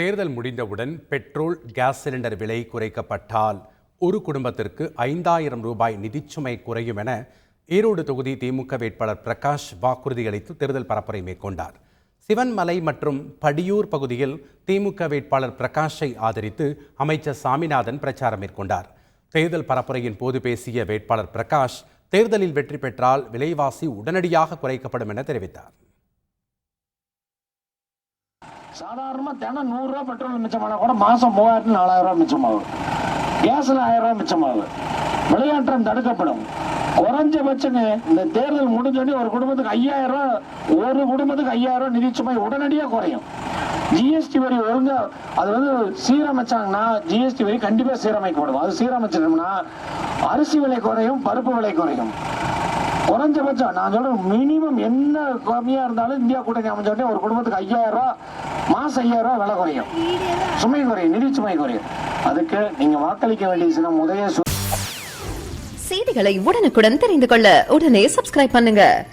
தேர்தல் முடிந்தவுடன் petrol gas cylinder விலை குறைக்கப்பட்டால் ஒரு குடும்பத்திற்கு ஐந்தாயிரம் ரூபாய் நிதிச்சுமை குறையும் என ஈரோடு தொகுதி திமுக வேட்பாளர் பிரகாஷ் வாக்குறுதி அளித்து தேர்தல் பரப்புரை மேற்கொண்டார். சிவன்மலை மற்றும் படியூர் பகுதியில் திமுக வேட்பாளர் பிரகாஷை ஆதரித்து அமைச்சர் சாமிநாதன் பிரச்சாரம் மேற்கொண்டார். தேர்தல் பரப்புரையின் போது பேசிய வேட்பாளர் பிரகாஷ் தேர்தலில் வெற்றி பெற்றால் விலைவாசி உடனடியாக குறைக்கப்படும் என தெரிவித்தார். சாதாரணமாக தினம் நூறுரூவா பெட்ரோல் மிச்சமானா கூட மாதம் மூவாயிரத்து நாலாயிரம் ரூபாய் மிச்சமாகும். கேஸில் ஆயிரம் மிச்சமாகும். விளையாட்டம் தடுக்கப்படும். குறைஞ்சபட்சங்க இந்த தேர்தல் முடிஞ்சோடனே ஒரு குடும்பத்துக்கு ஐயாயிரம் ரூபா ஒரு குடும்பத்துக்கு ஐயாயிரம் ரூபா நிதி சுமை உடனடியாக குறையும். ஜிஎஸ்டி வரி ஒழுங்கா அது வந்து சீரமைச்சாங்கன்னா ஜிஎஸ்டி வரி கண்டிப்பாக சீரமைக்கப்படும். அது சீரமைச்சிட்டோம்னா அரிசி விலை குறையும் பருப்பு விலை குறையும். குறைஞ்சபட்சம். நான் சொல்றேன் மினிமம் என்ன கம்மியா இருந்தாலும் இந்தியா கூட்டணி அமைச்சோடனே ஒரு குடும்பத்துக்கு ஐயாயிரம் ரூபா மாசம் ஐயாயிரம் ரூபா விலை குறையும். சுமை குறையும் நிதி சுமை குறையும். அதுக்கு நீங்க வாக்களிக்க வேண்டிய சின்னம் உதய சு- செய்திகளை உடனுக்குடன் தெரிந்து கொள்ள உடனே சப்ஸ்கிரைப் பண்ணுங்க.